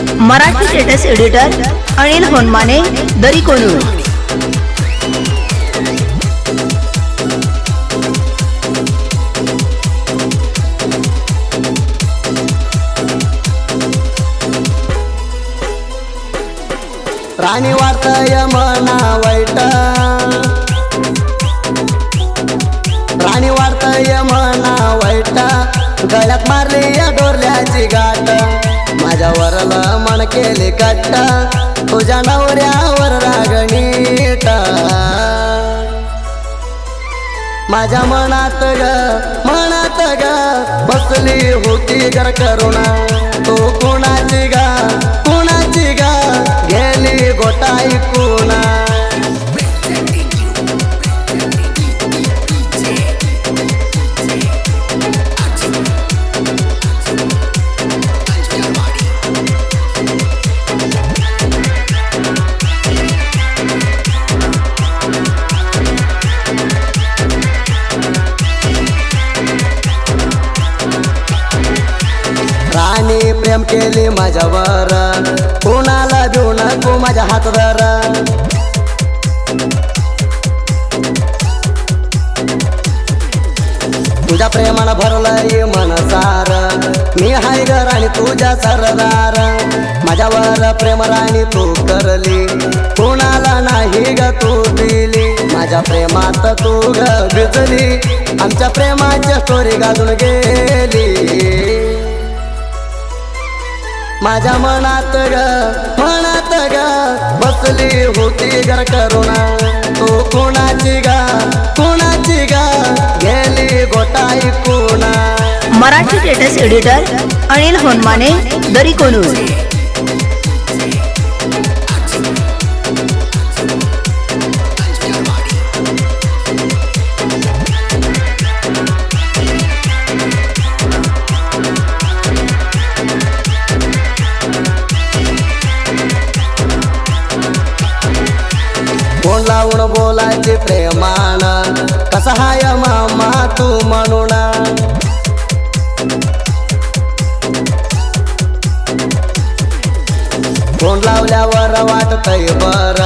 Marathi status editor Anil Honmane दरी कोनूर राणी वाटय मना वाईट. राणी वाटय मना वाईट. गळ्यात मारली या डोरल्याची गाठ. माझ्यावरल मन केले कट्टा. तुझ्या नवऱ्यावर रागणीट माझ्या मनात ग मनात ग बसली होती गर करुणा. तू कुणाची गा कुणाची गा? गेली गोटाई कुणा आणि प्रेम केले माझ्यावर. कोणाला देऊ नको माझ्या हात धर तुझ्या प्रेमानं भरलंय मन सार. मी हाय ग आणि तुझ्या सरदार. माझ्यावर प्रेम राणी तू करली. कोणाला नाही ग तू दिली. माझ्या प्रेमात तू ग भिजली. आमच्या प्रेमाच्या स्टोरी घालून गेली. माझ्या मनात ग मनात ग बसली होती गर करुणा. तो कोणाची गा कोणाची गा गेली गोटाई कोणा मराठी लेटेस्ट एडिटर अनिल होनमाने दरी कोणू हाय मामा तू म्हणून फोन लावल्यावर वाटतय बर.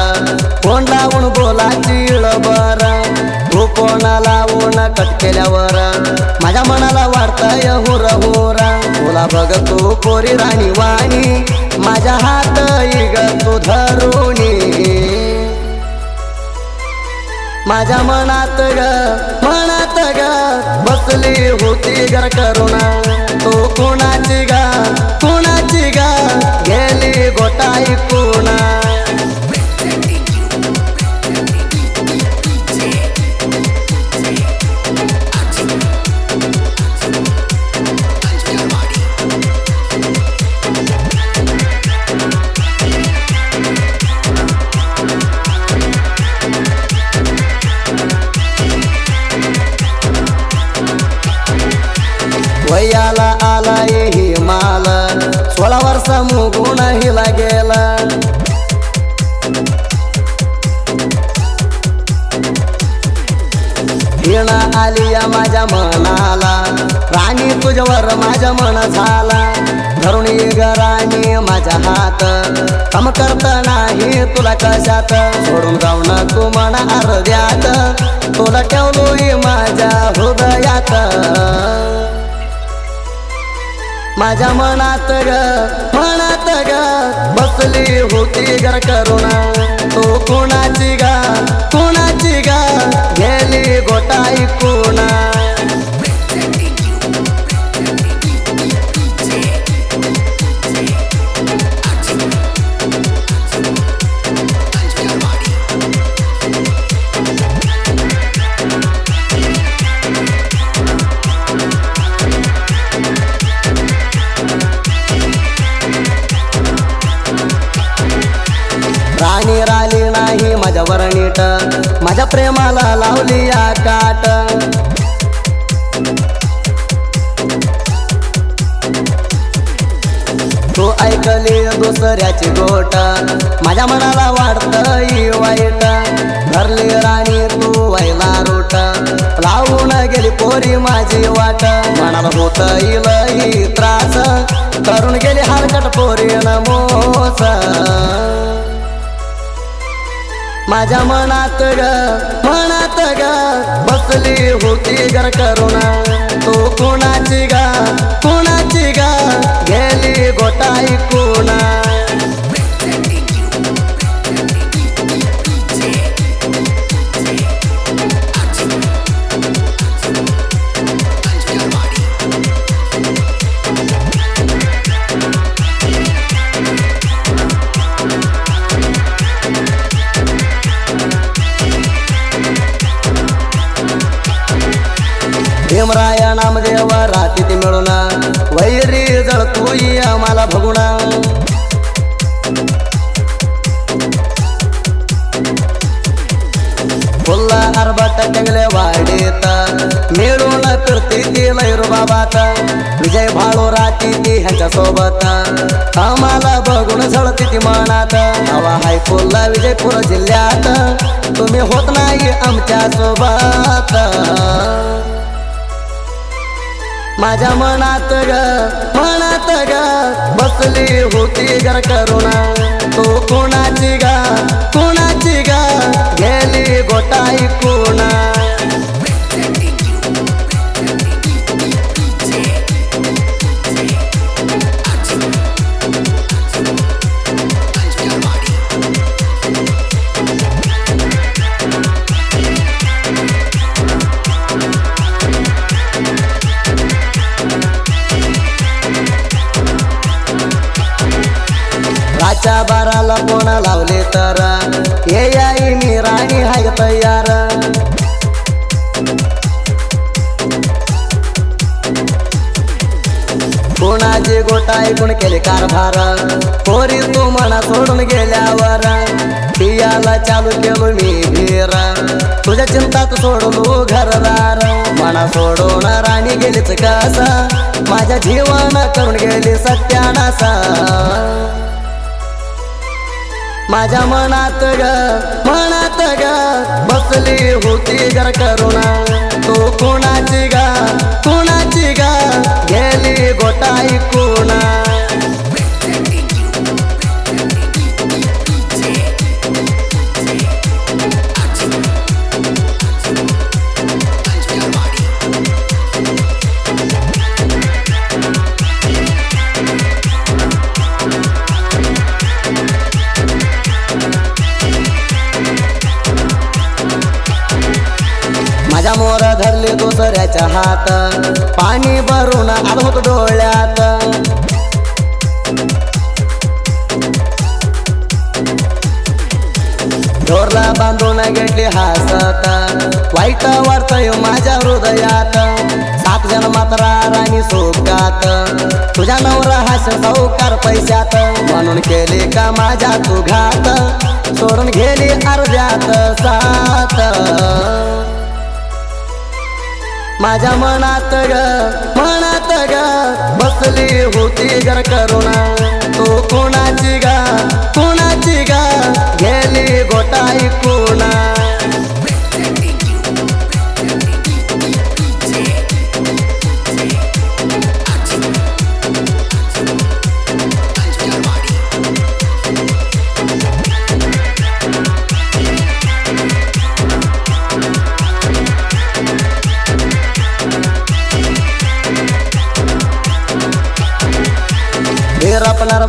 फोन लावून बोलायची बर. तू फोन लावून कट केल्यावर? माझ्या मनाला वाटतय हुर हुरा तुला बघ तू पोरी राणी वाणी. माझ्या हात इग तू धरू माझ्या मनात ग मनात ग बसली होती घर करुणा तू कुणाची ग कुणाची ग गेली गोटाई कुणा वयाला आला हे माल. सोळा वर्षा मुगुण हिला गेला. हिण आली या माझ्या मनाला. राणी तुझ्यावर माझ्या मन झाला. धरून ग राणी माझ्या हात. काम करत नाही तुला कशात. सोडून जाऊ तू मना अर्ध्यात. तुला ठेवलोय माझ्या हृदयात. माझ्या मनात ग मनात ग. बसली होती घर करुणा. तो कोणाची गा कोणाची गा? गेली गोटाई कोणा. भेट माझ्या प्रेमाला लावली या काट. तू ऐकली दुसऱ्याची गोट. माझ्या मनाला वाटतंय वाईट. धरली राणी तू व्हायला रोट. लावून गेली पोरी माझी वाट. मनाला होत इल त्रास. करून गेली हरकट पोरी मोस. माझ्या मनात ग मनात ग बसली होती गर करून तो कोणाची गा जळतोई भगुणा. फुल्ला अरबट टंगले वाडीत मिळून फिरती ती लैरू बाबात. विजय भाळू राती ती ह्याच्या सोबत आम्हाला बघून झळती ती मनात. हवा हाय फुल्ला विजयपूर जिल्ह्यात. तुम्ही होत नाही आमच्यासोबत माझ्या मनात ग मनात ग बसली होती घर करुणा तो कोणाची गा कोणाची गा गेली गोटाई कोणा आजच्या बाराला कोण लावले तर? हे आई मी राणी हाय तयार. कोणाचे गोटा ऐकून केले कारभार? पोरी तू म्हणा सोडून गेल्यावर. पियाला चालू केलो मी भीर. तुझ्या चिंतात सोडून घरदार म्हणा सोडून राणी गेलीच कसा? माझ्या जीवन करून गेली सत्यानासा. माझ्या मनात ग मनात ग बसली होती जर करुणा. तो कोणाची गा कोणाची गा गेली गोटाई कोणा. भरून होतो डोळ्यात. ढोरला बांधून घेतली हसत. वाईट वाटतय माझ्या हृदयात. सात जण मात्र राणी सोबत तुझ्या नवरा हास सावकार पैशात. म्हणून केली का माझ्या तू घात सोडून गेली अर्ध्यात सात. माझ्या मनात ग मनात ग बसली होती गर करुणा. तो कोणाची गा कोणाची गा?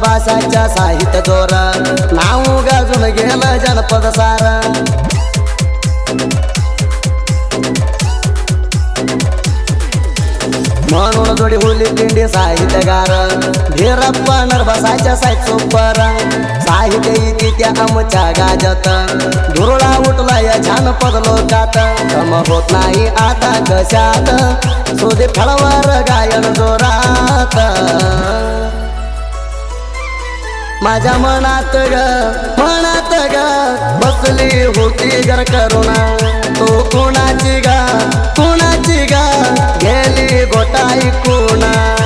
भाषाच्या साहित्य जोर नाव गाजून गेलं जनपद सारा म्हणून जोडी होली दिंडी साहित्यगार धीरप्पा नरबसाच्या साहित्य सुपर साहित्य इति त्या आमच्या गाजत. धुरळा उठला या जानपद लोकात. कम होत नाही आता कशात. सोदे फळवर गायन जोरात. माझ्या मनात ग मनात ग बसली होती जर करुणा. तो कोणाची गा कोणाची गा गेली गोटाई कोणा.